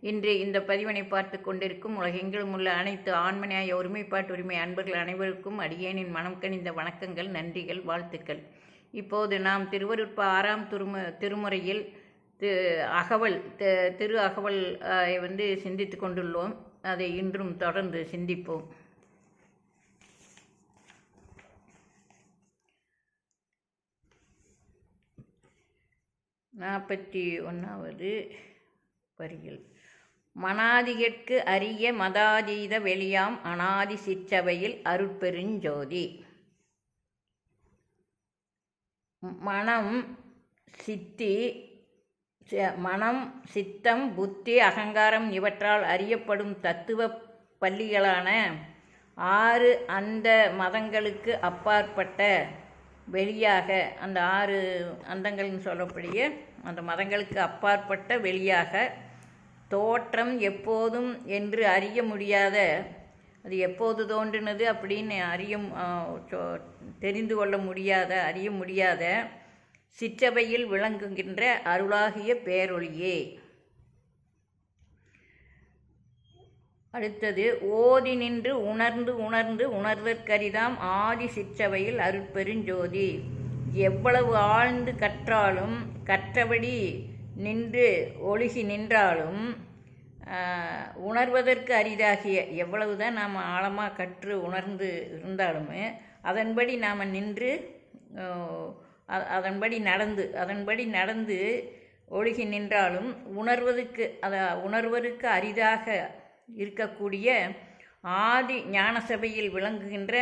இன்று இந்த பதிவினை பார்த்து கொண்டிருக்கும் உலகெங்கிலும் உள்ள அனைத்து ஆண்மனையாய ஒருமைப்பாட்டு உரிமை அன்பர்கள் அனைவருக்கும் அடியேனின் மனம் கணிந்த வணக்கங்கள் நன்றிகள் வாழ்த்துக்கள். இப்போது நாம் திருவருட்ப ஆறாம் திருமு திருமுறையில் தி அகவல் திரு அகவல் வந்து சிந்தித்து கொண்டுள்ளோம். அதை இன்றும் தொடர்ந்து சிந்திப்போம். நாற்பத்தி ஒன்றாவது வரிகள். மனாதிகற்கு அரிய மதாதீத வெளியாம் அனாதி சிற்றவையில் அருட்பெருஞ்சோதி மனம் சித்தி ச- மனம் சித்தம் புத்தி அகங்காரம் இவற்றால் அறியப்படும் தத்துவ பள்ளிகளான ஆறு அந்த மதங்களுக்கு அப்பாற்பட்ட வெளியாக அந்த ஆறு அந்தங்கள்னு சொல்லக்கூடிய அந்த மதங்களுக்கு அப்பாற்பட்ட வெளியாக தோற்றம் எப்போதும் என்று அறிய முடியாத அது எப்போது தோன்றினது அப்படின்னு அறிய தெரிந்து கொள்ள முடியாத அறிய முடியாத சிற்றவையில் விளங்குகின்ற அருளாகிய பேரொழியே. அடுத்தது ஓதி நின்று உணர்ந்து உணர்ந்து உணர்வற்கரிதாம் ஆதி சிற்றவையில் அருட்பெருஞ்சோதி எவ்வளவு ஆழ்ந்து கற்றாலும் கற்றபடி நின்று ஒழுகி நின்றாலும் உணர்வதற்கு அரிதாகிய எவ்வளவுதான் நாம் ஆழமாக கற்று உணர்ந்து இருந்தாலுமே அதன்படி நாம் நின்று அதன்படி நடந்து அதன்படி நடந்து ஒழுகி நின்றாலும் உணர்வதற்கு அத உணர்வதற்கு அரிதாக இருக்கக்கூடிய ஆதி ஞானசபையில் விளங்குகின்ற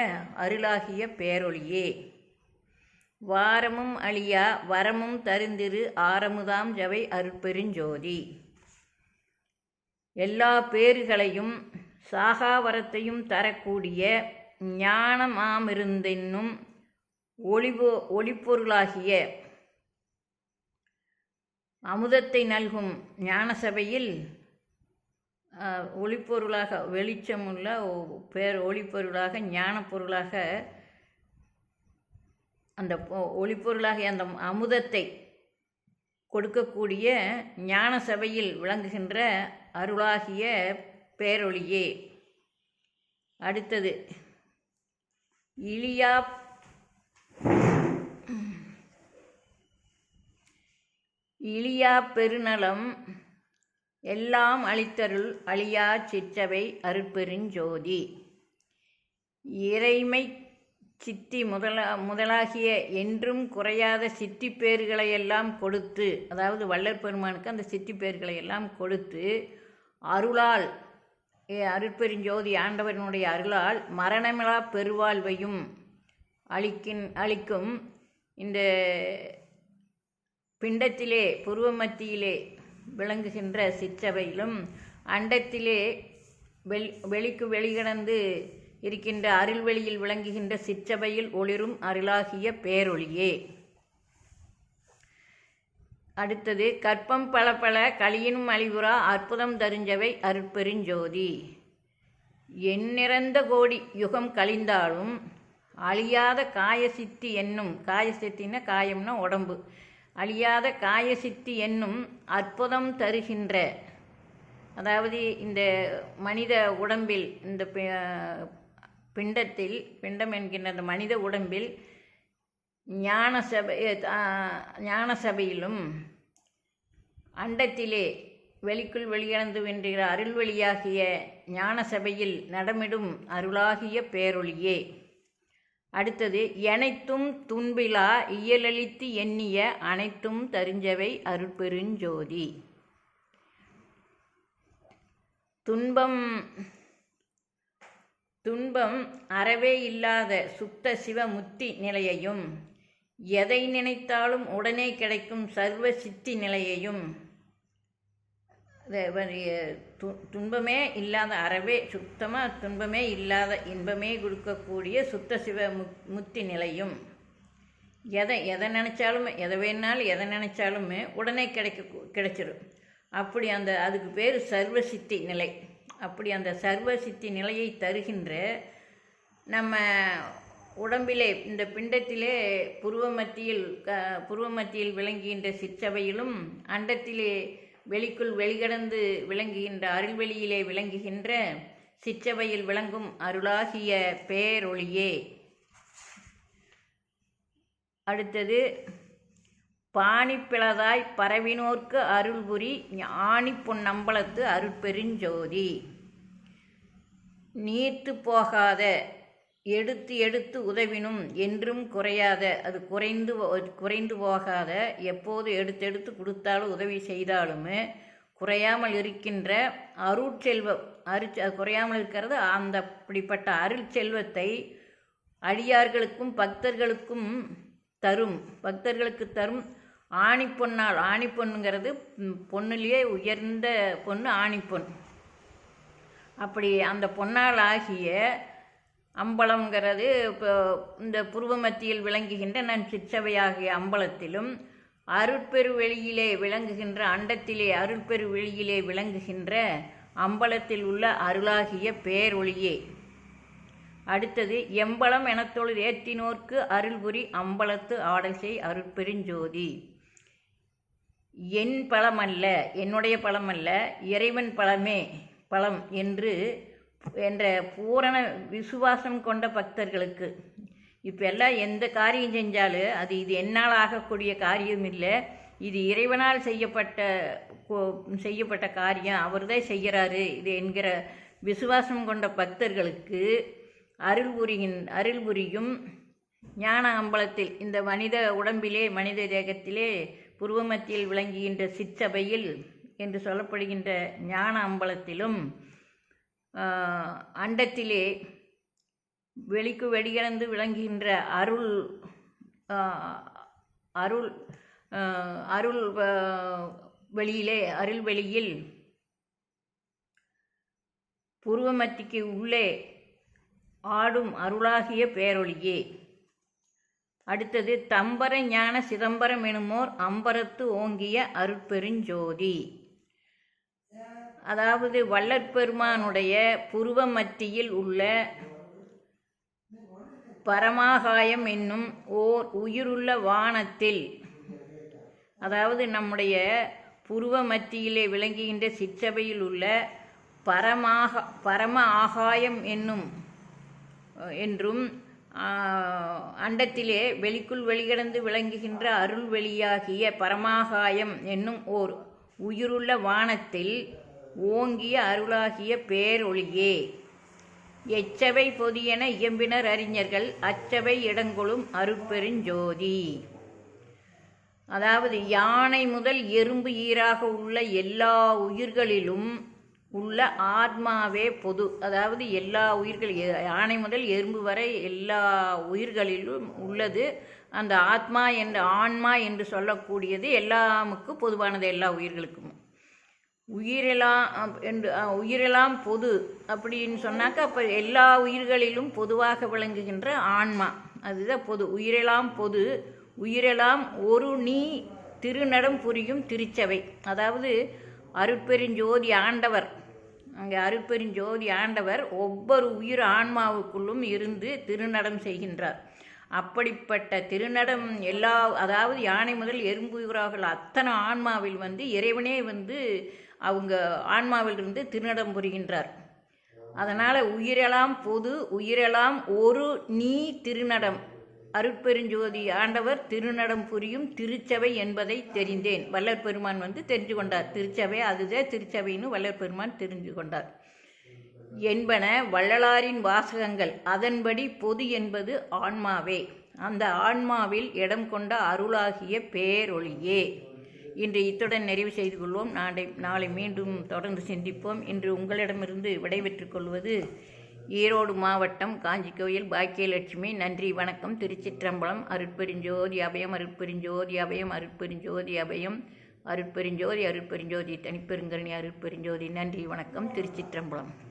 அருளாகிய பேரொழியே. வாரமும் அழியா வரமும் தருந்திரு ஆரமுதாம் ஜவை அருட்பெருஞ்சோதி எல்லா பேறுகளையும் சாகாவரத்தையும் தரக்கூடிய ஞானமாமிருந்தென்னும் ஒளிபோ ஒளிப்பொருளாகிய அமுதத்தை நல்கும் ஞானசபையில் ஒளிப்பொருளாக வெளிச்சமுள்ள ஒ- பேர் ஒளிப்பொருளாக ஞானப்பொருளாக அந்த பொ- ஒளிப்பொருளாகிய அந்த அமுதத்தை கொடுக்கக்கூடிய ஞான சபையில் விளங்குகின்ற அருளாகிய பேரொளியே. அடுத்தது இலியா இலியா பெருநலம் எல்லாம் அளித்தருள் அழியா சிற்றவை அருட்பெருஞ்சோதி இறைமை சித்தி முதலா முதலாகிய என்றும் குறையாத சித்தி பேர்களையெல்லாம் கொடுத்து அதாவது வள்ளற் பெருமானுக்கு அந்த சித்தி பேர்களையெல்லாம் கொடுத்து அருளால் ஏ, அருட்பெருஞ்சோதி ஆண்டவனுடைய அருளால் மரணமிலா பெருவாழ்வையும் அளிக்கின் அளிக்கும் இந்த பிண்டத்திலே புருவ மத்தியிலே விளங்குகின்ற சிற்றவையிலும் அண்டத்திலே வெளி வெளிக்கு வெளிகடந்து இருக்கின்ற அருள்வெளியில் விளங்குகின்ற சிற்றவையில் ஒளிரும் அருளாகிய பேரொளியே. அடுத்தது கற்பம் பல பல கலியினும் அழிவுறா அற்புதம் தருஞ்சவை அருட்பெருஞ்சோதி. எண்ணிறந்த கோடி யுகம் கழிந்தாலும் அழியாத காயசித்தி என்னும் காயசித்தின்னா காயம்னா உடம்பு. அழியாத காயசித்தி என்னும் அற்புதம் தருகின்ற அதாவது இந்த மனித உடம்பில் இந்த பிண்டத்தில் பிண்டம் என்கின்ற அந்த மனித உடம்பில் ஞான சபை ஞான சபையிலும் அண்டத்திலே வெளிக்குள் வெளியிழந்து வென்றுகிற அருள்வெளியாகிய ஞான சபையில் நடமிடும் அருளாகிய பேரொளியே. அடுத்தது எனைத்தும் துன்பிலா இயலளித்து எண்ணிய அனைத்தும் தரிஞ்சவை அருட்பெருஞ்சோதி துன்பம் துன்பம் அறவே இல்லாத சுத்த சிவ முத்தி நிலையையும் எதை நினைத்தாலும் உடனே கிடைக்கும் சர்வ சித்தி நிலையையும் து துன்பமே இல்லாத அறவே சுத்தமாக துன்பமே இல்லாத இன்பமே கொடுக்கக்கூடிய சுத்த சிவ முக் முத்தி நிலையும். எதை எதை நினச்சாலும் எதை வேணாலும் எதை நினச்சாலுமே உடனே கிடைக்க கிடைச்சிரும். அப்படி அந்த அதுக்கு பேர் சர்வசித்தி நிலை. அப்படி அந்த சர்வசித்தி நிலையை தருகின்ற நம்ம உடம்பிலே இந்த பிண்டத்திலே புருவ மத்தியில் க புருவ மத்தியில் விளங்குகின்ற சிற்றவையிலும் அண்டத்திலே வெளிக்குள் வெளிகடந்து விளங்குகின்ற அருள்வெளியிலே விளங்குகின்ற சிற்றவையில் விளங்கும் அருளாகிய பேரொளியே. அடுத்தது பாணிப்பிளதாய் பரவினோர்க்கு அருள்புரி ஞானி பொன்னம்பலத்து அருட்பெருஞ்சோதி. நீர்த்து போகாத எடுத்து எடுத்து உதவினும் என்றும் குறையாத அது குறைந்து குறைந்து போகாத எப்போது எடுத்து எடுத்து கொடுத்தாலும் உதவி செய்தாலுமே குறையாமல் இருக்கின்ற அருட்செல்வம் அரு குறையாமல் இருக்கிறது. அந்த அப்படிப்பட்ட அருள் செல்வத்தை அடியார்களுக்கும் பக்தர்களுக்கும் தரும் பக்தர்களுக்கு தரும் ஆணிப்பொன்னால் ஆணி பொண்ணுங்கிறது பொண்ணுலேயே உயர்ந்த பொண்ணு ஆணிப்பொன். அப்படி அந்த பொன்னால் ஆகிய அம்பலம்ங்கிறது இப்போ இந்த புருவ மத்தியில் விளங்குகின்ற நன் சிற்றவையாகிய அம்பலத்திலும் அருட்பெரு வெளியிலே விளங்குகின்ற அண்டத்திலே அருட்பெரு வெளியிலே விளங்குகின்ற அம்பலத்தில் உள்ள அருளாகிய பேரொளியே. அடுத்தது எம்பலம் எனத்தொழில் ஏற்றினோர்க்கு அருள்புரி அம்பலத்து ஆடல் செய் அருட்பெருஞ்சோதி என் பழமல்ல என்னுடைய பழமல்ல இறைவன் பழமே பழம் என்று என்ற பூரண விசுவாசம் கொண்ட பக்தர்களுக்கு. இப்போ எல்லாம் எந்த காரியம் செஞ்சாலும் அது இது என்னால் ஆகக்கூடிய காரியம் இல்லை. இது இறைவனால் செய்யப்பட்ட செய்யப்பட்ட காரியம். அவர் தான் செய்கிறாரு. இது என்கிற விசுவாசம் கொண்ட பக்தர்களுக்கு அருள் புரிகின் அருள் புரியும் ஞான அம்பலத்தில் இந்த மனித உடம்பிலே மனித தேகத்திலே புருவமத்தியில் விளங்குகின்ற சிற்றபையில் என்று சொல்லப்படுகின்ற ஞான அம்பலத்திலும் அண்டத்திலே வெளிக்கு வெளியிறந்து விளங்குகின்ற அருள் அருள் அருள் வெளியிலே அருள் வெளியில் புருவமத்திக்கு உள்ளே ஆடும் அருளாகிய பேரொழியே அடுத்தது தம்பர ஞான சிதம்பரம் எனுமோர் அம்பரத்து ஓங்கிய அருட்பெருஞ்சோதி. அதாவது வள்ளற்பெருமானுடைய புருவ மத்தியில் உள்ள பரமாகாயம் என்னும் ஓர் உயிருள்ள வானத்தில் அதாவது நம்முடைய புருவ மத்தியிலே விளங்குகின்ற சிற்றபையில் உள்ள பரமாக பரம ஆகாயம் என்னும் என்றும் அண்டத்திலே வெளிக்குள் வெளிகிடந்து விளங்குகின்ற அருள் வெளியாகிய பரமாகாயம் என்னும் ஓர் உயிருள்ள வானத்தில் ஓங்கிய அருளாகிய பேரொளியே. எச்சவை பொதியென இயம்பினர் அறிஞர்கள் அச்சவை இடங்கொளும் அருட்பெருஞ்சோதி அதாவது யானை முதல் எறும்பு ஈராக உள்ள எல்லா உயிர்களிலும் உள்ள ஆத்மாவே பொது. அதாவது எல்லா உயிர்கள் எ- யானை முதல் எறும்பு வரை எல்லா உயிர்களிலும் உள்ளது. அந்த ஆத்மா என்ற ஆன்மா என்று சொல்லக்கூடியது எல்லாமுக்கு பொதுவானது எல்லா உயிர்களுக்கும். உயிரெல்லாம் அப்- என்று உயிரெல்லாம் பொது அப்படின்னு சொன்னாக்க அப்போ எல்லா உயிர்களிலும் பொதுவாக விளங்குகின்ற ஆன்மா. அதுதான் பொது. உயிரெல்லாம் பொது. உயிரெல்லாம் ஒரு நீ திருநடம் புரியும் திருச்சபை. அதாவது அருட்பெருஞ்சோதி ஆண்டவர் அங்கே அருட்பெருஞ்சோதி ஆண்டவர் ஒவ்வொரு உயிர் ஆன்மாவுக்குள்ளும் இருந்து திருநடம் செய்கின்றார். அப்படிப்பட்ட திருநடம் எல்லா அதாவது யானை முதல் எறும்புகிறார்கள் அத்தனை ஆன்மாவில் வந்து இறைவனே வந்து அவங்க ஆன்மாவிலிருந்து திருநடம் புரிகின்றார். அதனால் உயிரெல்லாம் பொது உயிரெல்லாம் ஒரு நீ திருநடம். அருட்பெருஞ்சோதி ஆண்டவர் திருநடம் புரியும் திருச்சபை என்பதை தெரிந்தேன். வள்ளற் பெருமான் வந்து தெரிஞ்சு கொண்டார். திருச்சபை அதுதான் திருச்சபைன்னு வள்ளற் பெருமான் தெரிஞ்சு கொண்டார். என்பன வள்ளலாரின் வாசகங்கள். அதன்படி பொது என்பது ஆன்மாவே. அந்த ஆன்மாவில் இடம் கொண்ட அருளாகிய பேரொழியே இன்று இத்துடன் நிறைவு செய்து கொள்வோம். நாளை நாளை மீண்டும் தொடர்ந்து சிந்திப்போம். இன்று உங்களிடமிருந்து விடைபெற்றுக் கொள்வது ஈரோடு மாவட்டம் காஞ்சி கோயில் பாக்கியலட்சுமி. நன்றி வணக்கம். திருச்சிற்றம்பலம் அருட்பெருஞ்சோதி அபயம் அருட்பெருஞ்சோதி அபயம் அருட்பெருஞ்சோதி அபயம் அருட்பெருஞ்சோதி அருட்பெருஞ்சோதி தனிப்பெருங்கரணி அருட்பெருஞ்சோதி. நன்றி வணக்கம். திருச்சிற்றம்பலம்.